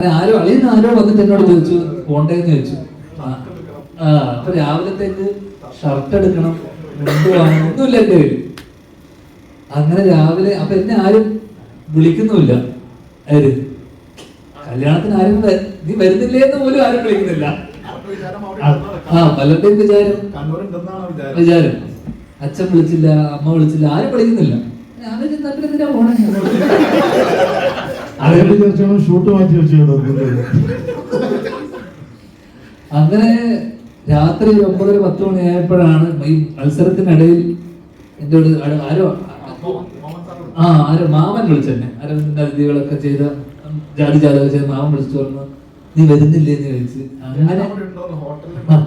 ആരോ അളിയൻ ആരോ വന്നിട്ട് എന്നോട് ചോദിച്ചു പോണ്ടേന്ന് ചോദിച്ചു. ആ, അപ്പൊ രാവിലത്തേക്ക് ഷർട്ട് എടുക്കണം ഒന്നുമില്ല എന്റെ പേര് അങ്ങനെ രാവിലെ അപ്പൊ എന്നെ ആരും വിളിക്കുന്നുമില്ല. ആര്? കല്യാണത്തിന് ആരും നീ വരുന്നില്ലേ എന്ന് പോലും ആരും വിളിക്കുന്നില്ല. ആ പലരുടെയും വിചാരം. വിചാരം. അച്ഛൻ വിളിച്ചില്ല അമ്മ വിളിച്ചില്ല ആരും വിളിക്കുന്നില്ല. ഞാൻ വിചാരിച്ചു, "എന്നാ പിന്നെ എന്തിനാ പോണേ?" അങ്ങനെ രാത്രി ഒമ്പതര പത്ത് മണിയായപ്പോഴാണ് ഈ മത്സരത്തിനിടയിൽ എന്റെ ഒരു ആരോ- ആ ആരോ മാമൻ വിളിച്ചെന്നെ അരവിന്ദ അതിഥികളൊക്കെ ചെയ്ത ജാതി ജാതക ചെയ്ത മാമൻ വിളിച്ചു പറഞ്ഞു നീ വരുന്നില്ലേ? എന്ന് ചോദിച്ച്. അങ്ങനെ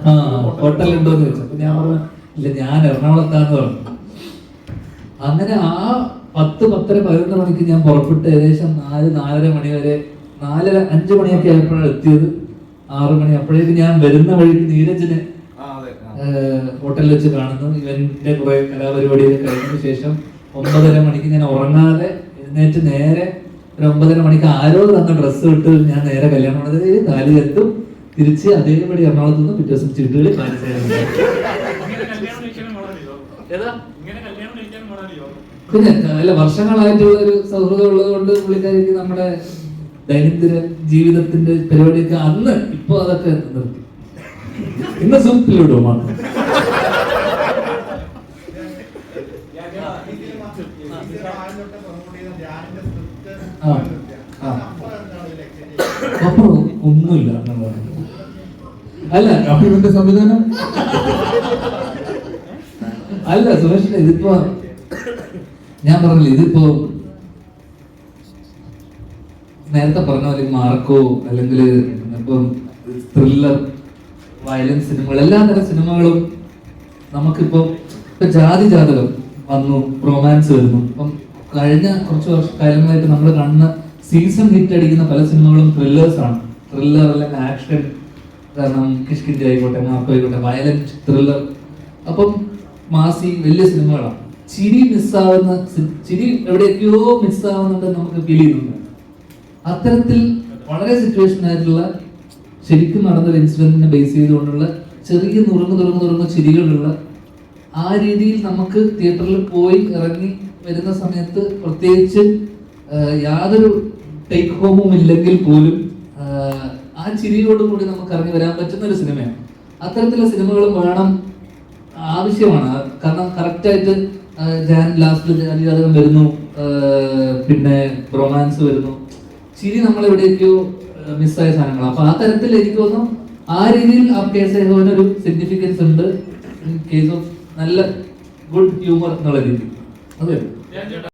ആ ഹോട്ടലുണ്ടോ എന്ന് ചോദിച്ചു. അപ്പൊ ഞാൻ പറഞ്ഞു ഇല്ല ഞാൻ എറണാകുളത്താന്ന് പറഞ്ഞു. അങ്ങനെ ആ പത്ത് പത്തര പതിനൊന്ന് മണിക്ക് ഞാൻ പുറപ്പെട്ട് ഏകദേശം നാല് നാലര മണി വരെ നാലര അഞ്ച് മണിയൊക്കെ ആയപ്പോഴാണ് എത്തിയത്. ആറ് മണി അപ്പോഴേക്ക് ഞാൻ വരുന്ന വഴിക്ക് നീരജിനെ ഹോട്ടലിൽ വെച്ച് കാണുന്നു. ഇവന്റെ കുറെ കലാപരിപാടിയൊക്കെ കഴിഞ്ഞതിന് ശേഷം ഒമ്പതര മണിക്ക് ഞാൻ ഉറങ്ങാതെ എഴുന്നേറ്റ് നേരെ ഒരു ഒമ്പതര മണിക്ക് ആരോ തന്ന ഡ്രസ്സ് ഇട്ട് ഞാൻ നേരെ കല്യാണം നടത്തി. കാലി എത്തും തിരിച്ച് അതേപടി എറണാകുളത്ത് നിന്ന് പിറ്റേ ദിവസം ചീട്ടുകളി ഏതാ? പിന്നെ അല്ല വർഷങ്ങളായിട്ടുള്ള ഒരു സൗഹൃദം ഉള്ളത് കൊണ്ട് പുള്ളിക്കാരിക്ക് നമ്മുടെ ദൈനംദിന ജീവിതത്തിന്റെ പരിപാടിയൊക്കെ അന്ന് ഇപ്പൊ അതൊക്കെ നിർത്തി. ഇന്ന്. അപ്പൊ ഒന്നുമില്ല അല്ല അപ്പൊ ഇവന്റെ സംവിധാനം? അല്ല സുരേഷിന് ഇതിപ്പോ ഞാൻ പറഞ്ഞില്ല ഇതിപ്പോ നേരത്തെ പറഞ്ഞ പോലെ മാർക്കോ അല്ലെങ്കിൽ ഇപ്പം ത്രില്ലർ വയലൻസ് സിനിമകൾ എല്ലാ തരം സിനിമകളും നമുക്കിപ്പോ ഇപ്പൊ ജാതി ജാതകം വന്നു റൊമാൻസ് വരുന്നു. ഇപ്പം കഴിഞ്ഞ കുറച്ച് വർഷ കാലങ്ങളായിട്ട് നമ്മൾ കാണുന്ന സീസൺ ഹിറ്റ് അടിക്കുന്ന പല സിനിമകളും ത്രില്ലേഴ്സ് ആണ്. ത്രില്ലർ അല്ലെങ്കിൽ ആക്ഷൻ കാരണം കിഷ്കിന്റെ ആയിക്കോട്ടെ മാർക്കോ ആയിക്കോട്ടെ വയലന്റ് ത്രില്ലർ അപ്പം മാസി വലിയ സിനിമകളാണ്. ചിരി മിസ്സാവുന്ന ചിരി എവിടെയൊക്കെയോ മിസ്സാവുന്നുണ്ട് നമുക്ക് ഫീൽ ചെയ്യുന്നുണ്ട്. അത്തരത്തിൽ വളരെ സിറ്റുവേഷൻ ആയിട്ടുള്ള ശരിക്കും നടന്നൊരു ഇൻസിഡന്റിനെ ബേസ് ചെയ്തുകൊണ്ടുള്ള ചെറിയ നുറുങ്ങ് തുറന്നു തുറന്ന ചിരികളുള്ള ആ രീതിയിൽ നമുക്ക് തിയേറ്ററിൽ പോയി ഇറങ്ങി വരുന്ന സമയത്ത് പ്രത്യേകിച്ച് യാതൊരു ടേക്ക് ഹോമും ഇല്ലെങ്കിൽ പോലും ആ, ചിരിയോടുകൂടി നമുക്ക് ഇറങ്ങി വരാൻ പറ്റുന്ന ഒരു സിനിമയാണ്. അത്തരത്തിലുള്ള സിനിമകളും വേണം ആവശ്യമാണ്. കാരണം കറക്റ്റായിട്ട് ജാൻ ലാസ്റ്റിൽ ജാതിജാതകം വരുന്നു പിന്നെ റൊമാൻസ് വരുന്നു. ചിരി നമ്മൾ എവിടെയൊക്കെയോ മിസ്സായ സാധനങ്ങളാണ് അപ്പൊ ആ തരത്തിൽ എനിക്ക് തോന്നുന്നു ആ രീതിയിൽ ആ കേസ് ഒരു സിഗ്നിഫിക്കൻസ് ഉണ്ട്. കേസ് ഓഫ് നല്ല ഗുഡ് ഹ്യൂമർ എന്നുള്ള രീതി അതെ.